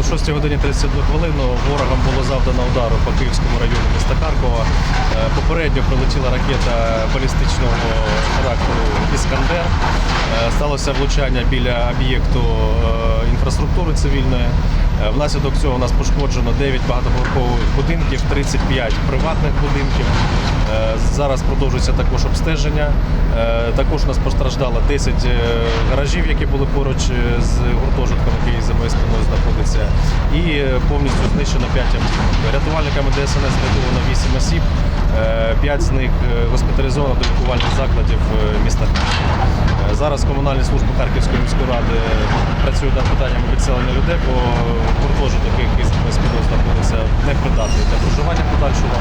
О 6 годині 31 хвилину ворогом було завдано удару по Київському району міста Харкова. Е, Попередньо прилетіла ракета балістичного характеру Іскандер. Е, Сталося влучання біля об'єкту е, інфраструктури цивільної. Внаслідок цього у нас пошкоджено 9 багатоповерхових будинків, 35 приватних будинків. Зараз продовжується також обстеження. Також у нас постраждало 10 е, гаражів, які були поруч з гуртожитком, який знаходиться, і е, повністю знищено 5 автівок. Рятувальниками ДСНС рятовано 8 осіб, 5 з них е, госпіталізовано до лікувальних закладів е, міста. Е, Зараз комунальні служби Харківської міської ради працюють над питаннями відселення людей, бо гуртожиток, який з спиною знаходиться, непридатний для проживання подальшого.